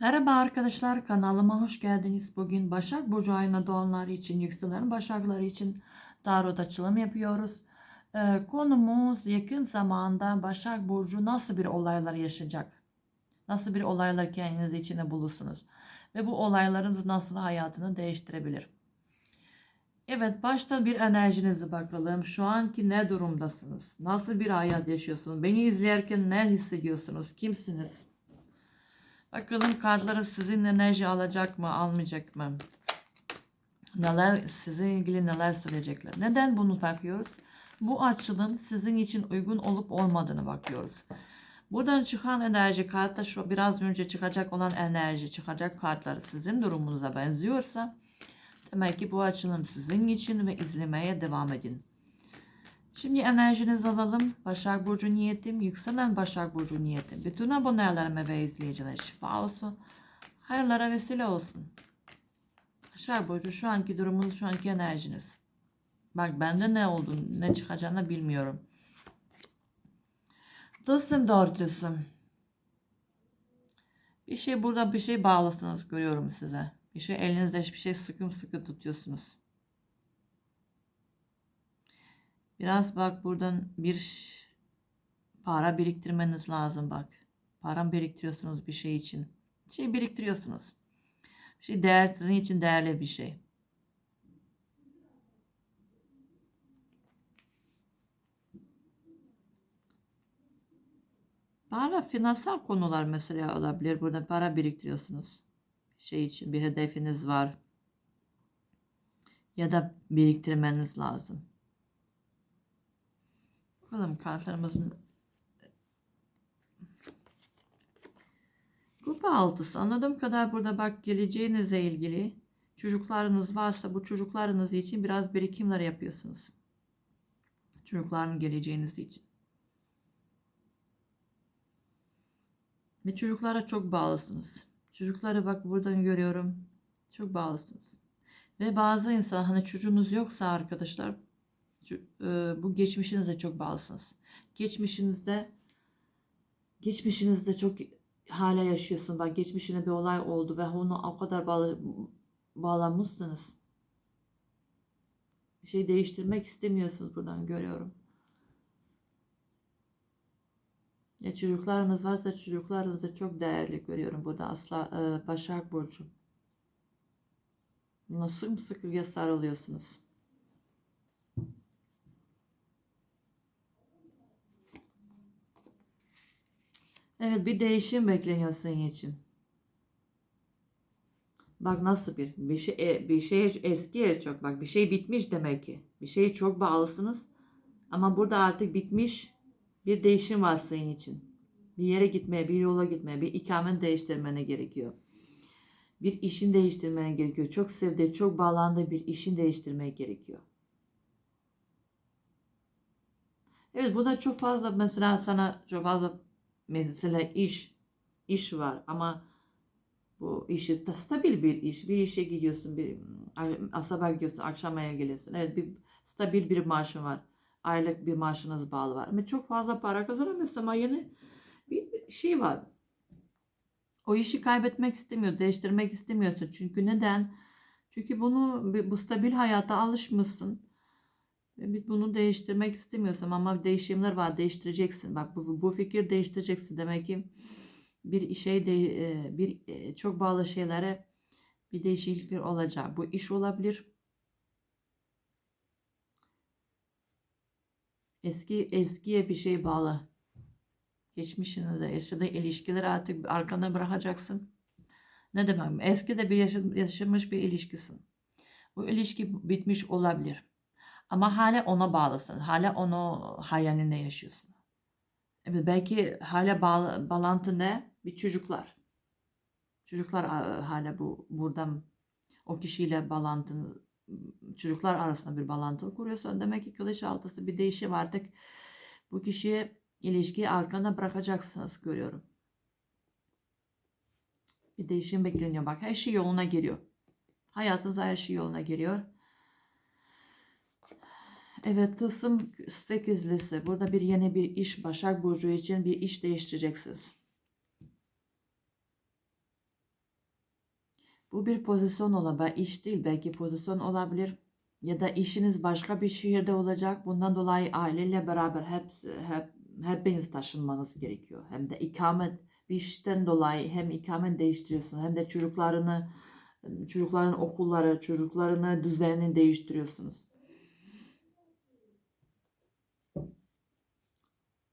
Merhaba arkadaşlar kanalıma hoş geldiniz. Bugün Başak Burcu ayına doğanlar için, yükselen Başakları için tarot açılım yapıyoruz. Ee, konumuz yakın zamanda Başak Burcu nasıl bir olaylar yaşayacak? Nasıl bir olaylar kendiniz içine bulursunuz? Ve bu olaylarınız nasıl hayatını değiştirebilir? Evet başta bir enerjinizi bakalım. Şu anki ne durumdasınız? Nasıl bir hayat yaşıyorsunuz? Beni izlerken ne hissediyorsunuz? Kimsiniz? Bakalım kartları sizin enerji alacak mı, almayacak mı? Neler size ilgili neler söyleyecekler? Neden bunu bakıyoruz? Bu açılım sizin için uygun olup olmadığını bakıyoruz. Buradan çıkan enerji kartta şu biraz önce çıkacak olan enerji çıkacak kartlar sizin durumunuza benziyorsa demek ki bu açılım sizin için ve izlemeye devam edin. Şimdi enerjinizi alalım. Başak Burcu niyetim, yükselen Başak Burcu niyetim. Bütün abonelerime ve izleyicilere şifa olsun. Hayırlara vesile olsun. Başak Burcu şu anki durumunuz, şu anki enerjiniz. Bak bende ne oldu, ne çıkacağını bilmiyorum. Tılsım dörtlüsü. Bir şey burada bir şey bağlısınız görüyorum size. Bir şey elinizde bir şey sıkım sıkı tutuyorsunuz. Biraz bak buradan bir para biriktirmeniz lazım bak. Param biriktiriyorsunuz bir şey için. Bir şey biriktiriyorsunuz. Bir şey değer, sizin için değerli bir şey. Para finansal konular mesela olabilir. Burada para biriktiriyorsunuz. Bir şey için bir hedefiniz var. Ya da biriktirmeniz lazım. Bakalım kartlarımızın Kupa altısı anladığım kadar burada bak geleceğinizle ilgili çocuklarınız varsa bu çocuklarınız için biraz birikimler yapıyorsunuz. Çocukların geleceğiniz için. Ve çocuklara çok bağlısınız. Çocuklara bak buradan görüyorum. Çok bağlısınız. Ve bazı insan hani çocuğunuz yoksa arkadaşlar bu geçmişinize çok bağlısınız. Geçmişinizde geçmişinizde çok hala yaşıyorsun. Bak geçmişine bir olay oldu ve onu o kadar bağlı, bağlanmışsınız. Bir şey değiştirmek istemiyorsunuz buradan görüyorum. Ya çocuklarınız varsa çocuklarınızı çok değerli görüyorum burada asla e, Başak Burcu. Nasıl sıkıya sarılıyorsunuz. Evet bir değişim bekleniyor senin için. Bak nasıl bir bir şey e, bir şey eskiye çok bak bir şey bitmiş demek ki. Bir şeye çok bağlısınız. Ama burada artık bitmiş bir değişim var senin için. Bir yere gitmeye, bir yola gitmeye, bir ikamet değiştirmene gerekiyor. Bir işin değiştirmene gerekiyor. Çok sevdiği, çok bağlandığı bir işin değiştirmeye gerekiyor. Evet bu da çok fazla mesela sana çok fazla mesela iş iş var ama bu işi stabil bir iş. Bir işe gidiyorsun, bir sabah gidiyorsun, akşamaya geliyorsun. Evet bir stabil bir maaşın var. Aylık bir maaşınız bağlı var. Ama çok fazla para kazanamıyorsun ama yine bir şey var. O işi kaybetmek istemiyor, değiştirmek istemiyorsun. Çünkü neden? Çünkü bunu bu stabil hayata alışmışsın. Ve bunu değiştirmek istemiyorsun ama değişimler var değiştireceksin. Bak bu, bu fikir değiştireceksin. Demek ki bir şey de e, bir e, çok bağlı şeylere bir değişiklikler olacak. Bu iş olabilir. Eski eskiye bir şey bağlı. Geçmişinde yaşadığı ilişkileri artık arkana bırakacaksın. Ne demek? Eski de bir yaşamış bir ilişkisin. Bu ilişki bitmiş olabilir. Ama hala ona bağlısın. Hala onu hayalinde yaşıyorsun. Evet, belki hala bağlı, bağlantı ne? Bir çocuklar. Çocuklar hala bu buradan o kişiyle bağlantı çocuklar arasında bir bağlantı kuruyorsun. Demek ki kılıç altısı bir değişim artık bu kişiye ilişkiyi arkana bırakacaksınız görüyorum. Bir değişim bekleniyor. Bak her şey yoluna giriyor. Hayatınızda her şey yoluna giriyor. Evet Tılsım 8'lisi. Burada bir yeni bir iş Başak Burcu için bir iş değiştireceksiniz. Bu bir pozisyon olabilir. iş değil belki pozisyon olabilir. Ya da işiniz başka bir şehirde olacak. Bundan dolayı aileyle beraber hep, hep hepiniz taşınmanız gerekiyor. Hem de ikamet bir işten dolayı hem ikamet değiştiriyorsun hem de çocuklarını çocukların okulları, çocuklarını düzenini değiştiriyorsunuz.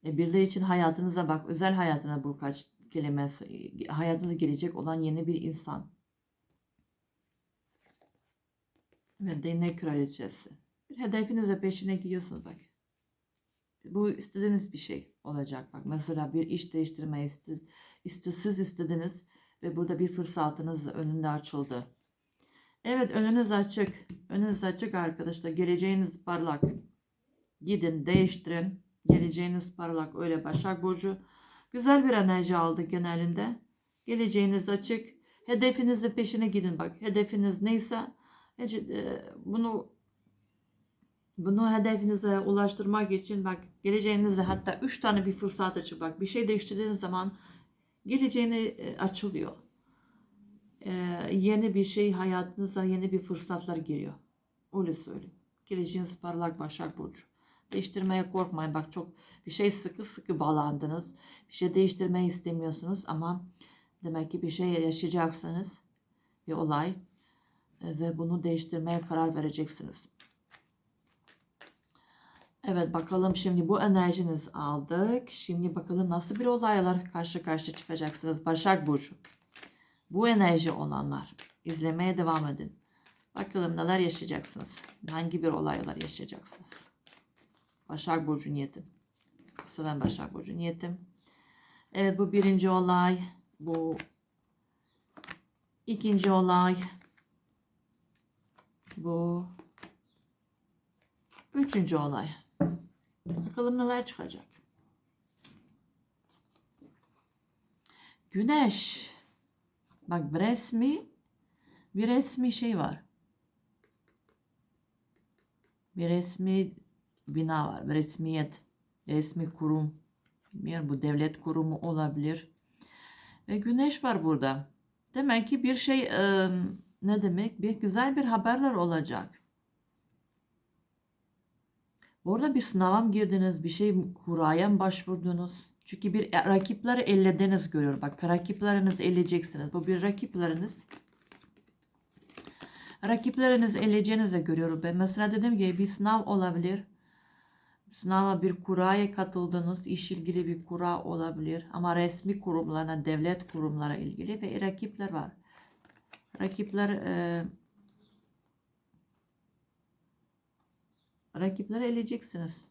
Birileri için hayatınıza bak, özel hayatına bu kaç kelime, hayatınıza gelecek olan yeni bir insan. Ve değnek kraliçesi. Bir hedefinizle peşine gidiyorsunuz bak. Bu istediğiniz bir şey olacak. Bak mesela bir iş değiştirmeyi iste, iste, siz istediniz ve burada bir fırsatınız önünde açıldı. Evet önünüz açık. Önünüz açık arkadaşlar. Geleceğiniz parlak. Gidin değiştirin. Geleceğiniz parlak. Öyle Başak Burcu. Güzel bir enerji aldı genelinde. Geleceğiniz açık. Hedefinizin peşine gidin bak. Hedefiniz neyse e, bunu bunu hedefinize ulaştırmak için bak geleceğinizde hatta 3 tane bir fırsat açıp bak bir şey değiştirdiğiniz zaman geleceğini e, açılıyor. Ee, yeni bir şey hayatınıza yeni bir fırsatlar giriyor. Öyle söyleyeyim. Geleceğiniz parlak Başak Burcu. Değiştirmeye korkmayın. Bak çok bir şey sıkı sıkı bağlandınız. Bir şey değiştirmeyi istemiyorsunuz ama demek ki bir şey yaşayacaksınız. Bir olay e, ve bunu değiştirmeye karar vereceksiniz. Evet bakalım şimdi bu enerjiniz aldık. Şimdi bakalım nasıl bir olaylar karşı karşıya çıkacaksınız. Başak Burcu. Bu enerji olanlar. izlemeye devam edin. Bakalım neler yaşayacaksınız. Hangi bir olaylar yaşayacaksınız. Başak Burcu niyetim. Sıran Başak Burcu niyetim. Evet bu birinci olay. Bu ikinci olay. Bu üçüncü olay. Bakalım neler çıkacak. Güneş. Bak bir resmi bir resmi şey var. Bir resmi bina var. Resmiyet. Resmi kurum. Bilmiyorum bu devlet kurumu olabilir. Ve güneş var burada. Demek ki bir şey ıı, ne demek? Bir güzel bir haberler olacak. Bu arada bir sınava mı girdiniz? Bir şey kuraya mı başvurdunuz? Çünkü bir e, rakipleri ellediniz görüyor. Bak rakiplerinizi elleyeceksiniz. Bu bir rakipleriniz. Rakipleriniz elleyeceğinizi görüyorum. Ben mesela dedim ki bir sınav olabilir. Sınava bir kuraya katıldınız. iş ilgili bir kura olabilir. Ama resmi kurumlarına, devlet kurumlara ilgili ve rakipler var. Rakipler e, rakipleri eleyeceksiniz.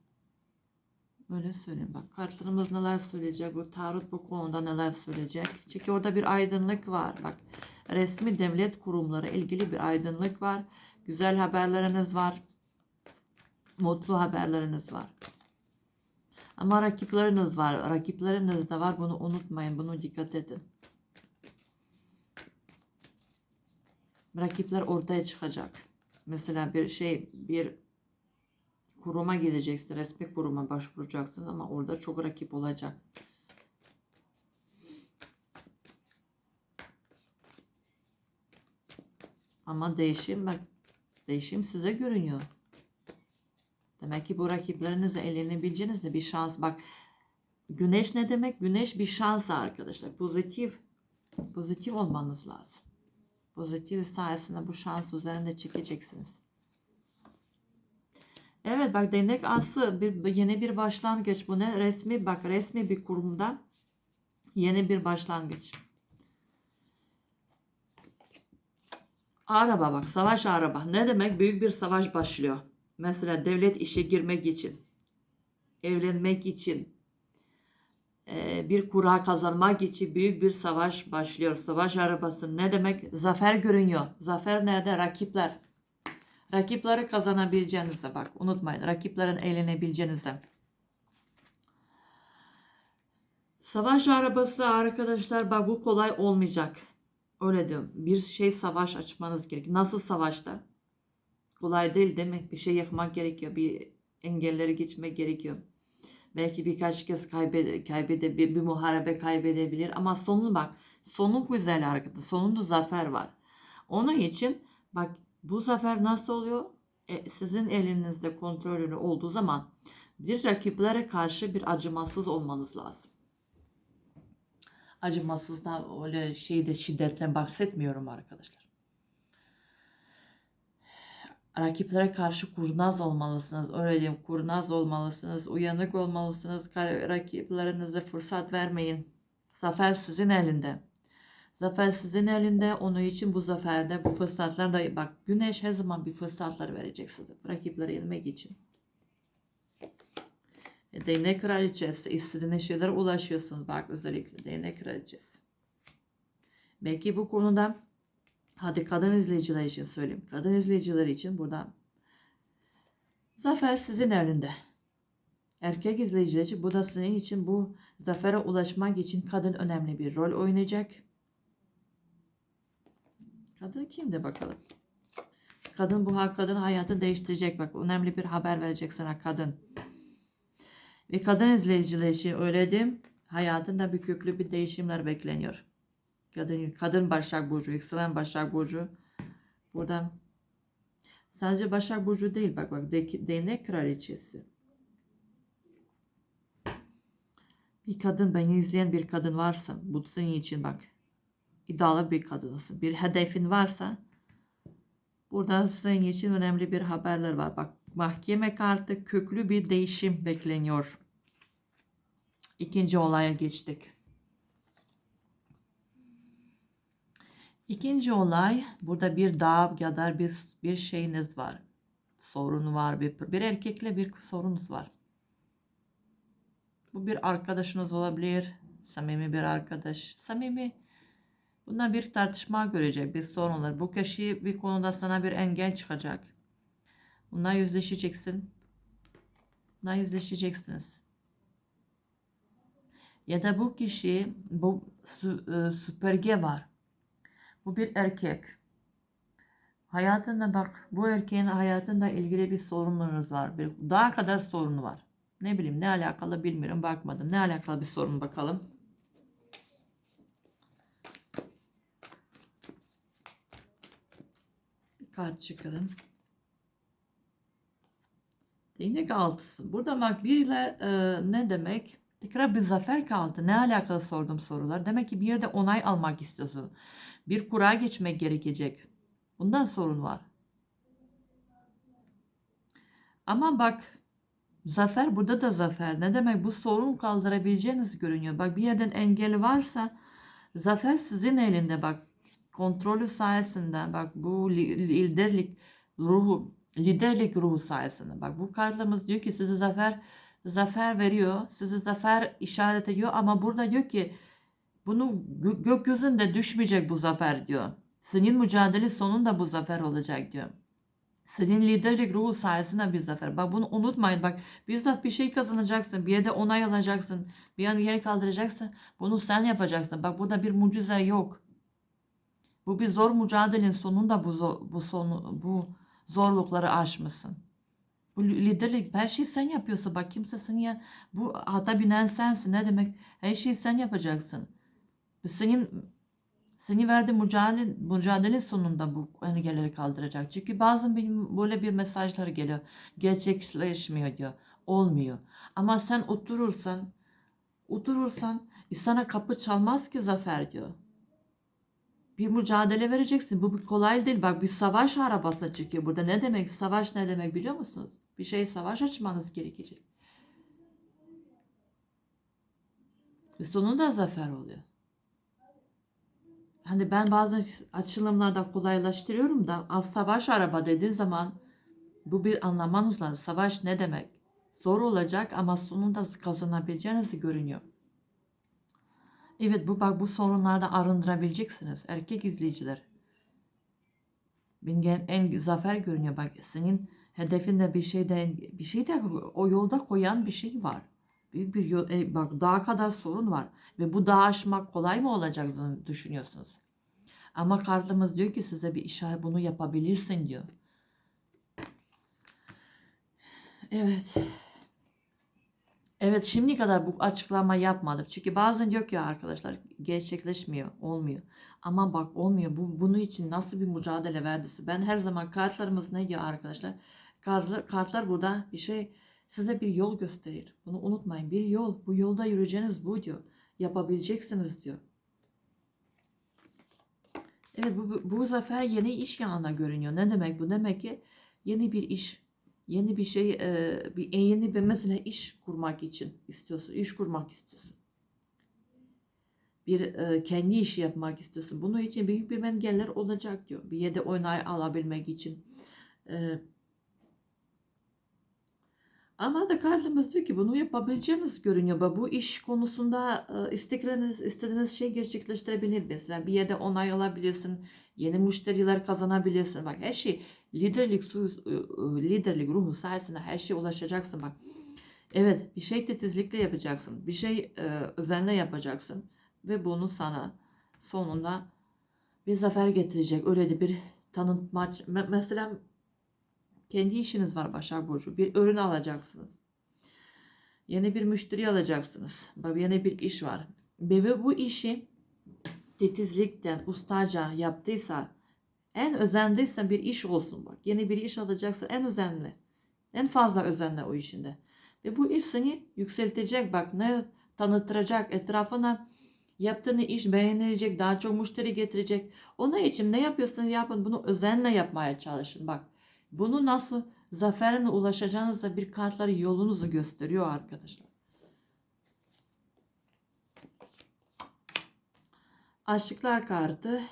Öyle söyleyeyim bak kartlarımız neler söyleyecek bu tarot bu konuda neler söyleyecek. Çünkü orada bir aydınlık var bak resmi devlet kurumları ilgili bir aydınlık var. Güzel haberleriniz var. Mutlu haberleriniz var. Ama rakipleriniz var. Rakipleriniz de var. Bunu unutmayın. Bunu dikkat edin. Rakipler ortaya çıkacak. Mesela bir şey bir kuruma gideceksin. Resmi kuruma başvuracaksın ama orada çok rakip olacak. Ama değişim bak değişim size görünüyor. Demek ki bu rakiplerinize elenebileceğiniz de bir şans. Bak güneş ne demek? Güneş bir şans arkadaşlar. Pozitif. Pozitif olmanız lazım. Pozitif sayesinde bu şans üzerinde çekeceksiniz. Evet bak değnek aslı bir yeni bir başlangıç. Bu ne? Resmi bak resmi bir kurumda yeni bir başlangıç. Araba bak savaş araba. Ne demek? Büyük bir savaş başlıyor. Mesela devlet işe girmek için, evlenmek için, bir kura kazanmak için büyük bir savaş başlıyor. Savaş arabası ne demek? Zafer görünüyor. Zafer nerede? Rakipler. Rakipleri kazanabileceğinizde bak unutmayın rakiplerin eğlenebileceğinizde. Savaş arabası arkadaşlar bak bu kolay olmayacak. Öyle diyorum. Bir şey savaş açmanız gerekiyor. Nasıl savaşta? Kolay değil demek. Bir şey yapmak gerekiyor. Bir engelleri geçmek gerekiyor. Belki birkaç kez kaybede, kaybede bir, bir muharebe kaybedebilir ama sonu bak. Sonu güzel arkadaşlar. Sonunda zafer var. Onun için bak bu zafer nasıl oluyor? E, sizin elinizde kontrolünü olduğu zaman bir rakiplere karşı bir acımasız olmanız lazım. Acımasızdan öyle şeyde şiddetle bahsetmiyorum arkadaşlar. Rakiplere karşı kurnaz olmalısınız. Öyle diyeyim kurnaz olmalısınız. Uyanık olmalısınız. Rakiplerinize fırsat vermeyin. Zafer sizin elinde. Zafer sizin elinde. Onun için bu zaferde bu fırsatlar da bak güneş her zaman bir fırsatlar verecek size. Rakipleri yenmek için. E, Değnek kraliçesi istediğiniz şeylere ulaşıyorsunuz. Bak özellikle değnek kraliçesi. Belki bu konuda hadi kadın izleyiciler için söyleyeyim. Kadın izleyiciler için burada zafer sizin elinde. Erkek izleyiciler için bu da sizin için bu zafere ulaşmak için kadın önemli bir rol oynayacak. Kadın kimdi bakalım? Kadın bu kadın hayatı değiştirecek. Bak önemli bir haber verecek sana kadın. Ve kadın izleyiciler için öyle diyeyim. Hayatında bir köklü bir değişimler bekleniyor. Kadın, kadın Başak Burcu, yükselen Başak Burcu. Burada sadece Başak Burcu değil bak bak de, değnek kraliçesi. Bir kadın beni izleyen bir kadın varsa bu senin için bak iddialı bir kadınsın. Bir hedefin varsa burada senin için önemli bir haberler var. Bak mahkeme kartı köklü bir değişim bekleniyor. İkinci olaya geçtik. İkinci olay burada bir dağ ya da bir, bir şeyiniz var. Sorun var. Bir, bir erkekle bir sorunuz var. Bu bir arkadaşınız olabilir. Samimi bir arkadaş. Samimi. Bundan bir tartışma görecek. Bir sorun olur. Bu kişi bir konuda sana bir engel çıkacak. Bundan yüzleşeceksin. Bundan yüzleşeceksiniz. Ya da bu kişi bu e, süpürge var. Bu bir erkek. Hayatında bak bu erkeğin hayatında ilgili bir sorunlarınız var. Bir daha kadar sorunu var. Ne bileyim ne alakalı bilmiyorum bakmadım. Ne alakalı bir sorun bakalım. Bir kart çıkalım. Değnek altısı. Burada bak biriyle e, ne demek? Tekrar bir zafer kaldı. Ne alakalı sordum sorular. Demek ki bir yerde onay almak istiyorsun. Bir kura geçmek gerekecek. Bundan sorun var. Ama bak zafer burada da zafer. Ne demek bu sorun kaldırabileceğiniz görünüyor. Bak bir yerden engeli varsa zafer sizin elinde bak. Kontrolü sayesinde bak bu li- liderlik ruhu liderlik ruhu sayesinde. Bak bu kartlarımız diyor ki size zafer zafer veriyor. Size zafer işaret ediyor ama burada diyor ki bunu gö- gökyüzünde düşmeyecek bu zafer diyor. Senin mücadele sonunda bu zafer olacak diyor. Senin liderlik ruhu sayesinde bir zafer. Bak bunu unutmayın. Bak bizzat bir şey kazanacaksın. Bir yerde onay alacaksın. Bir an yer kaldıracaksın. Bunu sen yapacaksın. Bak burada bir mucize yok. Bu bir zor mücadelenin sonunda bu bu sonu bu zorlukları aşmışsın. Bu liderlik her şeyi sen yapıyorsun. Bak kimse seni ya bu ata binen sensin. Ne demek? Her şeyi sen yapacaksın. Senin seni verdiği mücadele, mücadele sonunda bu engelleri kaldıracak. Çünkü bazen benim böyle bir mesajlar geliyor. Gerçekleşmiyor diyor. Olmuyor. Ama sen oturursan oturursan sana kapı çalmaz ki zafer diyor. Bir mücadele vereceksin. Bu bir kolay değil. Bak bir savaş arabası çıkıyor burada. Ne demek? Savaş ne demek biliyor musunuz? Bir şey savaş açmanız gerekecek. Sonunda zafer oluyor. Hani ben bazı açılımlarda kolaylaştırıyorum da az savaş araba dediğin zaman bu bir anlamanız lazım. Savaş ne demek? Zor olacak ama sonunda kazanabileceğiniz görünüyor. Evet bu bak bu sorunlarda arındırabileceksiniz erkek izleyiciler. Benim en zafer görünüyor bak senin hedefinde bir şeyde bir şeyde o yolda koyan bir şey var. Büyük bir e, bak daha kadar sorun var ve bu dağı aşmak kolay mı olacak düşünüyorsunuz. Ama kartımız diyor ki size bir işaret bunu yapabilirsin diyor. Evet. Evet şimdi kadar bu açıklama yapmadım. Çünkü bazen diyor ki arkadaşlar gerçekleşmiyor, olmuyor. Ama bak olmuyor. Bu, bunun için nasıl bir mücadele verdisi. Ben her zaman kartlarımız ne diyor arkadaşlar? Kartlar, kartlar burada bir şey size bir yol gösterir. Bunu unutmayın. Bir yol. Bu yolda yürüyeceğiniz bu diyor. Yapabileceksiniz diyor. Evet bu, bu, bu zafer yeni iş yanına görünüyor. Ne demek bu? Demek ki yeni bir iş, yeni bir şey, e, bir yeni bir mesela iş kurmak için istiyorsun, iş kurmak istiyorsun. Bir e, kendi işi yapmak istiyorsun. Bunun için büyük bir engeller olacak diyor. Bir yerde onay alabilmek için. E, ama da kartımız diyor ki bunu yapabileceğiniz görünüyor. Bu iş konusunda e, istekleriniz, istediğiniz şey gerçekleştirebilir mesela. Bir yerde onay alabilirsin, yeni müşteriler kazanabilirsin. Bak her şey liderlik e, e, liderlik ruhu sayesinde her şeye ulaşacaksın bak. Evet bir şey titizlikle yapacaksın. Bir şey e, özenle yapacaksın. Ve bunu sana sonunda bir zafer getirecek. Öyle de bir tanıtmaç. Me- Mesela kendi işiniz var Başak Burcu. Bir ürün alacaksınız. Yeni bir müşteri alacaksınız. Yeni bir iş var. Ve bu işi titizlikten ustaca yaptıysa en özendiyse bir iş olsun bak. Yeni bir iş alacaksın en özenli. En fazla özenle o işinde. Ve bu iş seni yükseltecek bak ne tanıtacak etrafına yaptığını iş beğenilecek daha çok müşteri getirecek. Onun için ne yapıyorsun yapın bunu özenle yapmaya çalışın bak. Bunu nasıl zaferine ulaşacağınızda bir kartları yolunuzu gösteriyor arkadaşlar. Aşıklar kartı.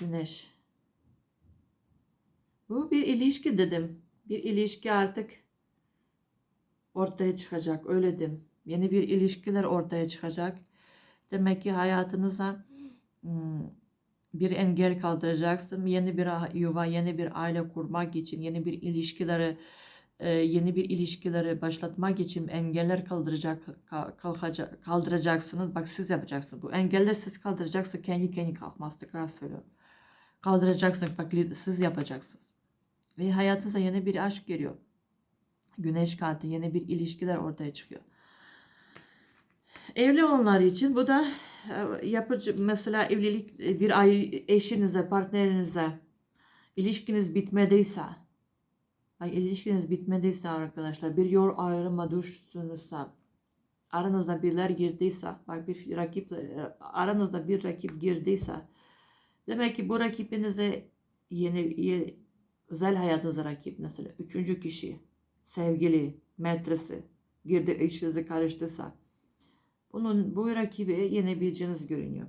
Güneş. Bu bir ilişki dedim. Bir ilişki artık ortaya çıkacak. Öyle dedim. Yeni bir ilişkiler ortaya çıkacak. Demek ki hayatınıza hmm, bir engel kaldıracaksın. Yeni bir yuva, yeni bir aile kurmak için, yeni bir ilişkileri e, yeni bir ilişkileri başlatmak için engeller kaldıracak kalkacak, kaldıracaksınız. Bak siz yapacaksınız. Bu engeller siz kaldıracaksınız. Kendi kendi kalkmaz. Tekrar söylüyorum. Kaldıracaksınız. Bak siz yapacaksınız. Ve hayatınıza yeni bir aşk geliyor. Güneş kartı yeni bir ilişkiler ortaya çıkıyor. Evli olanlar için bu da yapıcı mesela evlilik e, bir ay eşinize, partnerinize ilişkiniz bitmediyse ay ilişkiniz bitmediyse arkadaşlar bir yol ayrıma düştünüzse aranızda birler girdiyse bak bir rakip aranızda bir rakip girdiyse demek ki bu rakibinize yeni, yeni özel hayatınızda rakip mesela üçüncü kişi sevgili metresi girdi işinizi karıştıysa bunun bu rakibi yenebileceğiniz görünüyor.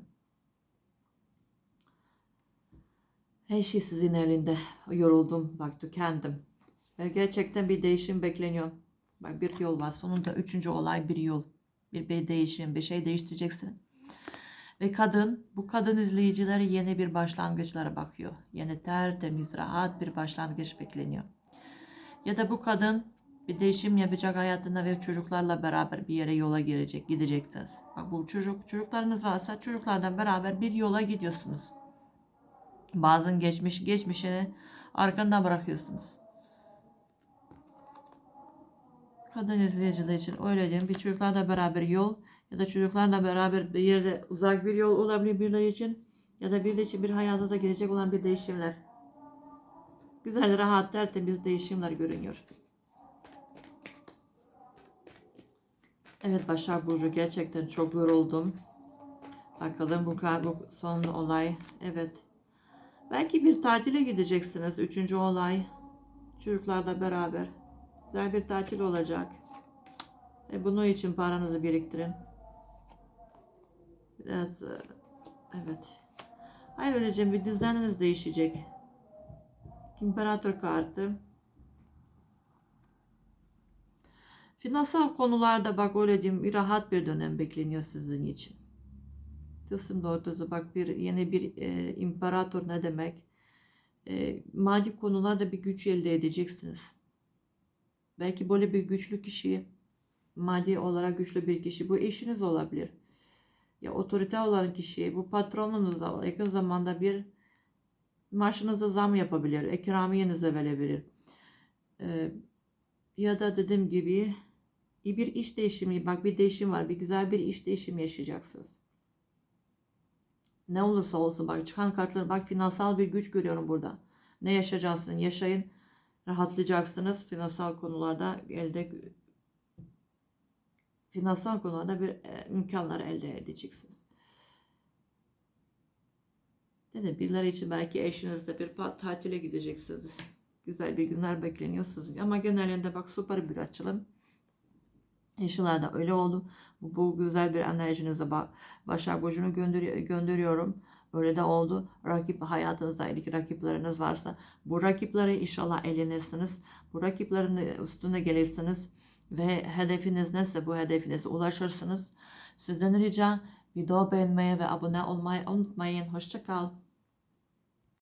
Her şey sizin elinde. Yoruldum. Bak tükendim. Ve gerçekten bir değişim bekleniyor. Bak bir yol var. Sonunda üçüncü olay bir yol. Bir, bir değişim. Bir şey değiştireceksin. Ve kadın, bu kadın izleyicileri yeni bir başlangıçlara bakıyor. Yeni tertemiz, rahat bir başlangıç bekleniyor. Ya da bu kadın bir değişim yapacak hayatında ve çocuklarla beraber bir yere yola girecek, gideceksiniz. Bak bu çocuk, çocuklarınız varsa çocuklardan beraber bir yola gidiyorsunuz. Bazen geçmiş, geçmişini arkanda bırakıyorsunuz. Kadın izleyiciler için öyle diyeyim. Bir çocuklarla beraber yol ya da çocuklarla beraber bir yerde uzak bir yol olabilir birileri için ya da birileri için bir hayatınıza girecek olan bir değişimler. Güzel, rahat, tertemiz değişimler görünüyor. Evet Başak Burcu gerçekten çok yoruldum. Bakalım bu, bu son olay. Evet. Belki bir tatile gideceksiniz. Üçüncü olay. Çocuklarla beraber. Güzel bir tatil olacak. E bunun için paranızı biriktirin. Biraz e, evet. Hayır öylece bir düzeniniz değişecek. İmparator kartı. Finansal konularda bak öyle diyeyim rahat bir dönem bekleniyor sizin için. Tılsım dörtlüsü bak bir yeni bir e, imparator ne demek? E, maddi konularda bir güç elde edeceksiniz. Belki böyle bir güçlü kişi, maddi olarak güçlü bir kişi, bu eşiniz olabilir. Ya otorite olan kişi, bu patronunuz da yakın zamanda bir maaşınıza zam yapabilir, ikramiyenize verebilir Ee, ya da dediğim gibi bir iş değişimi, bak bir değişim var, bir güzel bir iş değişimi yaşayacaksınız. Ne olursa olsun bak çıkan kartları bak finansal bir güç görüyorum burada. Ne yaşayacaksınız yaşayın. Rahatlayacaksınız. Finansal konularda elde finansal konularda bir e, imkanlar elde edeceksiniz. Dedi birileri için belki eşinizle bir tatile gideceksiniz. Güzel bir günler bekleniyor sizin. Ama genelinde bak süper bir açılım. İnşallah da öyle oldu. Bu, güzel bir enerjinize. Başak Burcu'nu gönderi- gönderiyorum. Öyle de oldu. Rakip hayatınızda ilgili rakipleriniz varsa bu rakipleri inşallah elenirsiniz. Bu rakiplerin üstüne gelirsiniz ve hedefiniz neyse bu hedefinize ulaşırsınız. Sizden rica video beğenmeyi ve abone olmayı unutmayın. Hoşçakal.